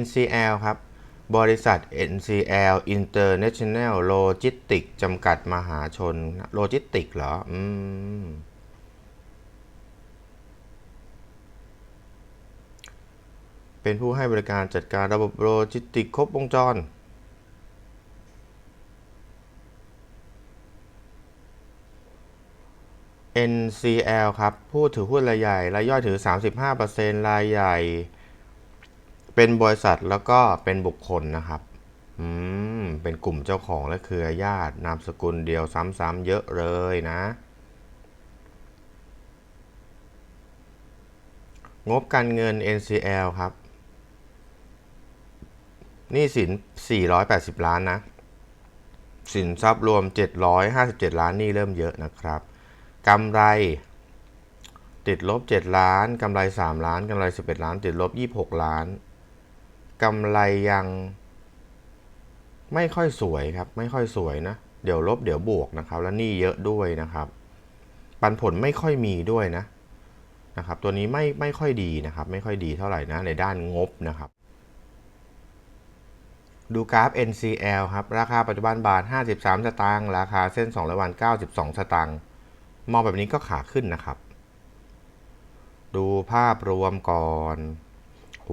NCL ครับ บริษัท NCL International Logistics จำกัดมหาชน โลจิสติกเหรอ อืม เป็นผู้ให้บริการจัดการระบบโลจิสติกครบวงจร NCL ครับ ผู้ถือหุ้นรายใหญ่ รายย่อยถือ 35%รายใหญ่ เป็นบริษัทแล้วก็เป็นบุคคลนะครับ อืม เป็นกลุ่มเจ้าของและเครือญาติ นามสกุลเดียวซ้ำๆเยอะเลยนะ งบการเงิน NCL ครับนี่สิน 480 ล้านนะ สินทรัพย์รวม 757 ล้านนี่เริ่มเยอะนะครับกำไร ติดลบ 7 ล้านกำไร 3 ล้านกำไร 11 ล้าน ติดลบ 26 ล้าน กำไรยังไม่ค่อยสวยครับ ไม่ค่อยสวยนะ เดี๋ยวลบเดี๋ยวบวกนะครับ แล้วหนี่เยอะด้วยนะครับ ปันผลไม่ค่อยมีด้วยนะนะครับ ตัวนี้ไม่ไม่ค่อยดีนะครับ ไม่ค่อยดีเท่าไหร่นะในด้านงบนะครับ ดูกราฟ NCL ครับ ราคาปัจจุบันบาท 53 สตางค์ราคาเส้น200วัน 92 สตางค์มองแบบนี้ก็ขาขึ้นนะครับ ดูภาพรวมก่อน โห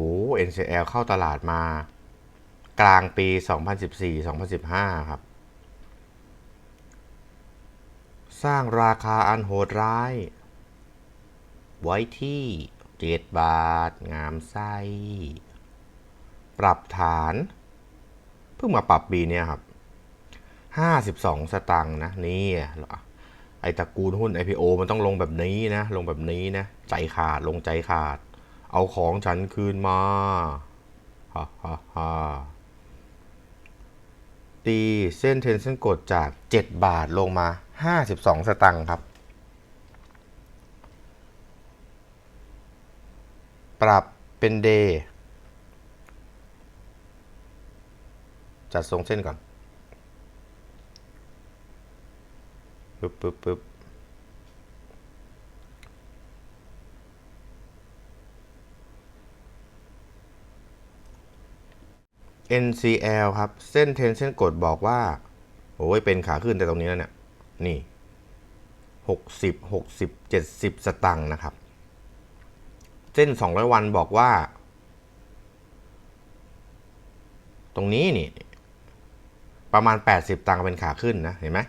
NCL เข้าตลาดมากลางปี 2014-2015 ครับ สร้างราคาอันโหดร้าย ไว้ที่ 7 บาท งามไส้ ปรับฐาน เพิ่งมาปรับปีเนี้ยครับ 52 สตังค์นะ นี่ไอตระกูลหุ้น IPO มันต้องลงแบบนี้นะ ลงแบบนี้นะ ใจขาด ลงใจขาด เอาของฉันคืนมาฮ่าฮ่าฮ่าตีเส้นเทนเส้นกดจาก 7 บาทลงมา 52 สตังค์ครับ ปรับเป็นเดย์จัดทรงเส้นก่อนปึ๊บปึ๊บปึ๊บ NCL ครับ เส้นเทนเส้นกดบอกว่าโอ้ยเป็นขาขึ้นแต่ตรงนี้แล้วเนี่ย นี่60 60 70สตังค์นะครับ เส้น200วันบอกว่า ตรงนี้นี่ ประมาณ80ตังค์เป็นขาขึ้นนะเห็นไหม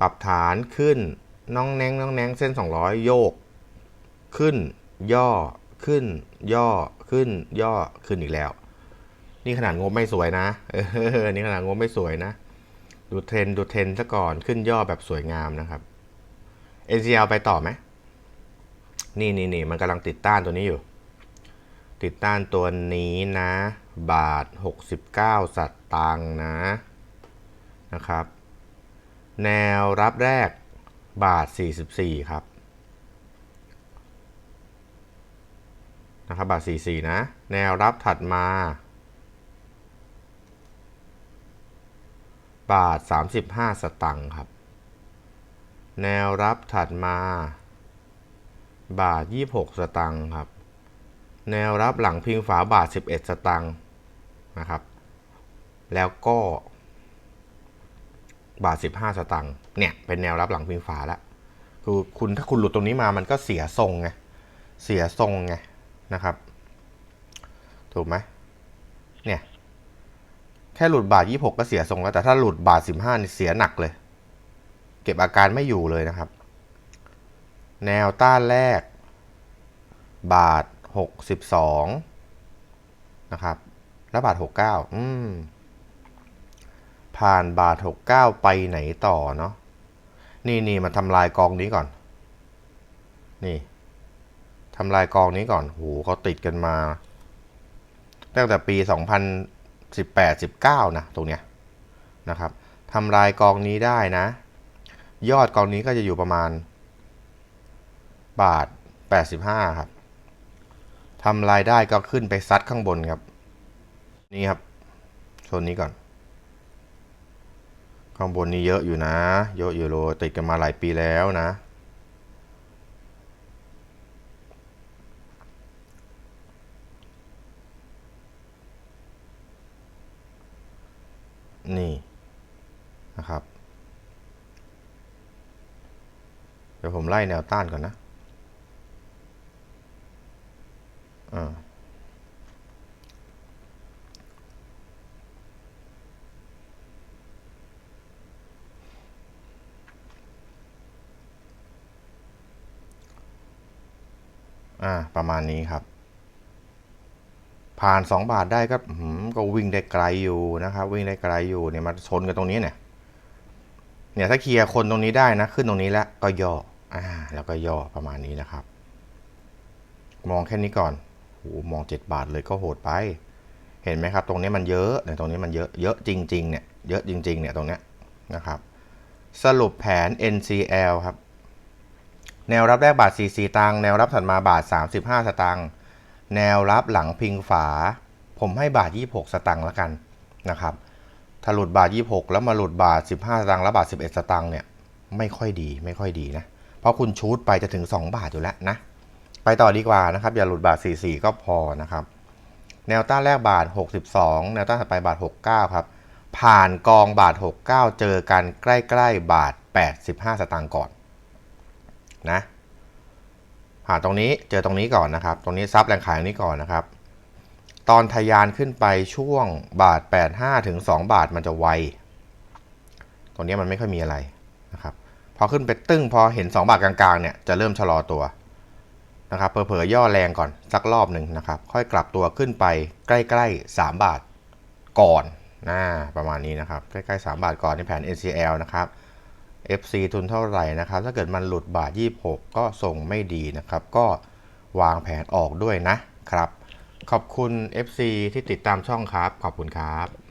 ปรับฐานขึ้นน้องแนงน้องแนงเส้น200โยก ขึ้น ย่อขึ้น ย่อขึ้น ย่อขึ้นอีกแล้ว นี่ขนาดงบไม่สวยนะเออนี่ขนาดงบไม่สวยนะ ดูเทรนดูเทรนซะก่อนขึ้นย่อแบบสวยงามนะครับ NCL ไปต่อไหมนี่นี่นี่มันกำลังติดต้านตัวนี้อยู่ ติดต้านตัวนี้นะ บาท 69 สัตตังนะนะครับ แนวรับแรกบาท 44 ครับนะครับบาท 44 นะ แนวรับถัดมา บาท 35 สตังค์ครับ แนวรับถัดมา บาท 26 สตังค์ครับ แนวรับหลังพิงฝาบาท 11 สตังค์นะครับ แล้วก็บาท 15 สตังค์เนี่ย เป็นแนวรับหลังพิงฝาแล้วคือคุณถ้าคุณหลุดตรงนี้มามันก็เสียทรงไง เสียทรงไงนะครับ ถูกไหมเนี่ย แค่หลุดบาท 26 ก็เสียทรงแล้ว แต่ถ้าหลุดบาท 15นี่เสียหนักเลย เก็บอาการไม่อยู่เลยนะครับ แนวต้านแรก บาท 62 นะครับ แล้วบาท 69 อืม ผ่านบาท 69 ไปไหนต่อเนาะนี่นี่มาทำลายกองนี้ก่อน นี่ทำลายกองนี้ก่อนโหเขาติดกันมา ตั้งแต่ปี 18 19 นะตรงเนี้ยนะครับทำลายกองนี้ได้นะ ยอดกองนี้ก็จะอยู่ประมาณ บาท 85 ครับทำรายได้ก็ขึ้นไปซัดข้างบนครับ นี่ครับโซนนี้ก่อน ข้างบนนี้เยอะอยู่นะ เยอะอยู่โลติดกันมาหลายปีแล้วนะ นี่นะครับ เดี๋ยวผมไล่แนวต้านก่อนนะอ่าอ่า ประมาณนี้ครับ ผ่าน 2 บาทได้ก็ก็วิ่งได้ไกลอยู่นะครับวิ่งได้ไกลอยู่เนี่ยมาชนกันตรงนี้เนี่ยเนี่ยถ้าเคลียร์คนตรงนี้ได้นะ ขึ้นตรงนี้แล้วก็ย่ออ่าแล้วก็ย่อประมาณนี้นะครับ มองแค่นี้ก่อนโหมอง 7 บาทเลยก็โหดไป เห็นไหมครับ ตรงนี้มันเยอะเนี่ยตรงนี้มันเยอะเยอะจริงๆเนี่ยเยอะจริงๆเนี่ยตรงเนี้ยนะครับ สรุปแผน NCL ครับ แนวรับแรกบาท44ตังค์แนวรับถัดมาบาท 35 สตางค์ แนวรับหลังพิงฝา ผมให้บาท 26 สตางค์ล้วกันนะครับถ้าหลุดบาท 26 แล้วมาหลุดบาท 15 สตางค์แล้วบาท 11 สตางค์เนี่ยไม่ค่อยดีไม่ค่อยดีนะ เพราะคุณชูดไปจะถึง 2 บาทอยู่แล้วนะ ไปต่อดีกว่านะครับ อย่าหลุดบาท 44 ก็พอนะครับ แนวต้านแรกบาท 62 แนวต้านถัดไปบาท 69 ครับ ผ่านกองบาท 69 เจอกันใกล้ ๆ บาท 85 สตางค์ก่อนนะ ผ่านตรงนี้เจอตรงนี้ก่อนนะครับ ตรงนี้ซับแรงขายตรงนี้ก่อนนะครับ ตอนทะยานขึ้นไปช่วงบาท 85 ถึง 2 บาทมันจะไว ตรงนี้มันไม่ค่อยมีอะไรนะครับพอขึ้นไปตึ้งพอเห็น 2 บาทกลางๆเนี่ยจะเริ่มชะลอตัวนะครับเผลอๆย่อแรงก่อนสักรอบหนึ่งนะครับ ค่อยกลับตัวขึ้นไปใกล้ๆ 3 บาทก่อนนะประมาณนี้นะครับ ใกล้ๆ 3 บาทก่อนในแผน NCL นะครับ FC ทุนเท่าไหร่นะครับ ถ้าเกิดมันหลุดบาท 26 ก็ส่งไม่ดีนะครับ ก็วางแผนออกด้วยนะครับ ขอบคุณ FC ที่ติดตามช่องครับ ขอบคุณครับ